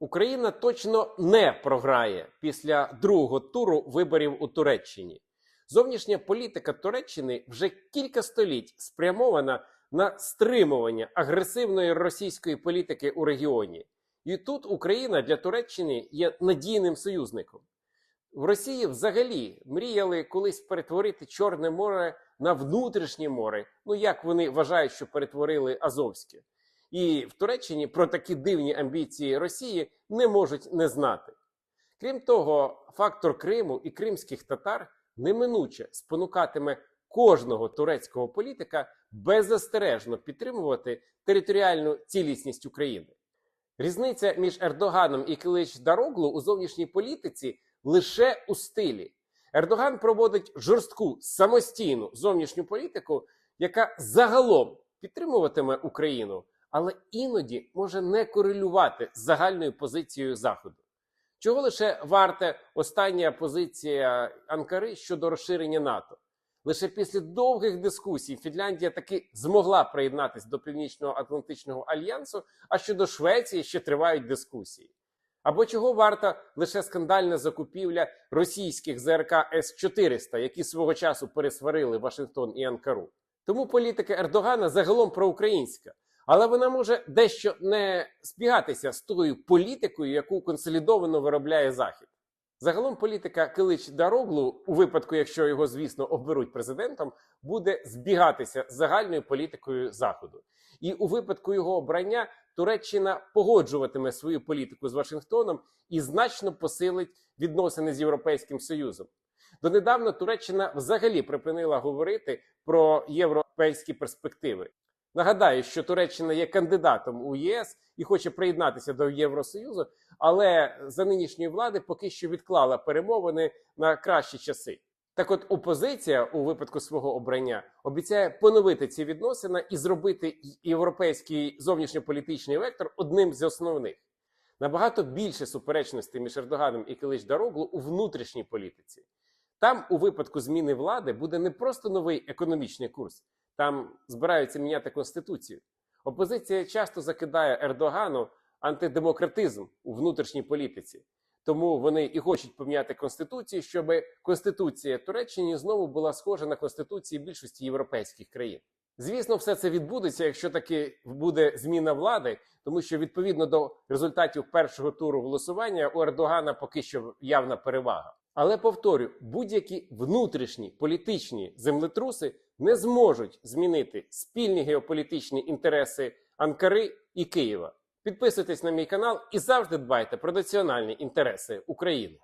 Україна точно не програє після другого туру виборів у Туреччині. Зовнішня політика Туреччини вже кілька століть спрямована на стримування агресивної російської політики у регіоні. І тут Україна для Туреччини є надійним союзником. В Росії взагалі мріяли колись перетворити Чорне море на внутрішнє море. Ну як вони вважають, що перетворили Азовське. І в Туреччині про такі дивні амбіції Росії не можуть не знати. Крім того, фактор Криму і кримських татар неминуче спонукатиме кожного турецького політика беззастережно підтримувати територіальну цілісність України. Різниця між Ердоганом і Килич Дароглу у зовнішній політиці лише у стилі. Ердоган проводить жорстку самостійну зовнішню політику, яка загалом підтримуватиме Україну, але іноді може не корелювати з загальною позицією Заходу. Чого лише варта остання позиція Анкари щодо розширення НАТО? Лише після довгих дискусій Фінляндія таки змогла приєднатися до Північно-Атлантичного альянсу, а щодо Швеції ще тривають дискусії. Або чого варта лише скандальна закупівля російських ЗРК С-400, які свого часу пересварили Вашингтон і Анкару. Тому політика Ердогана загалом проукраїнська, але вона може дещо не збігатися з тою політикою, яку консолідовано виробляє Захід. Загалом політика Килич Дароглу, у випадку, якщо його, звісно, оберуть президентом, буде збігатися з загальною політикою Заходу. І у випадку його обрання Туреччина погоджуватиме свою політику з Вашингтоном і значно посилить відносини з Європейським Союзом. Донедавна Туреччина взагалі припинила говорити про європейські перспективи. Нагадаю, що Туреччина є кандидатом у ЄС і хоче приєднатися до Євросоюзу, але за нинішньої влади поки що відклала перемовини на кращі часи. Так, от опозиція у випадку свого обрання обіцяє поновити ці відносини і зробити європейський зовнішньополітичний вектор одним з основних. Набагато більше суперечностей між Ердоганом і Килич Дароглу у внутрішній політиці. Там, у випадку зміни влади, буде не просто новий економічний курс, там збираються міняти конституцію. Опозиція часто закидає Ердогану антидемократизм у внутрішній політиці. Тому вони і хочуть поміняти конституцію, щоб конституція Туреччини знову була схожа на конституції більшості європейських країн. Звісно, все це відбудеться, якщо таки буде зміна влади, тому що відповідно до результатів першого туру голосування у Ердогана поки що явна перевага. Але повторю, будь-які внутрішні політичні землетруси не зможуть змінити спільні геополітичні інтереси Анкари і Києва. Підписуйтесь на мій канал і завжди дбайте про національні інтереси України.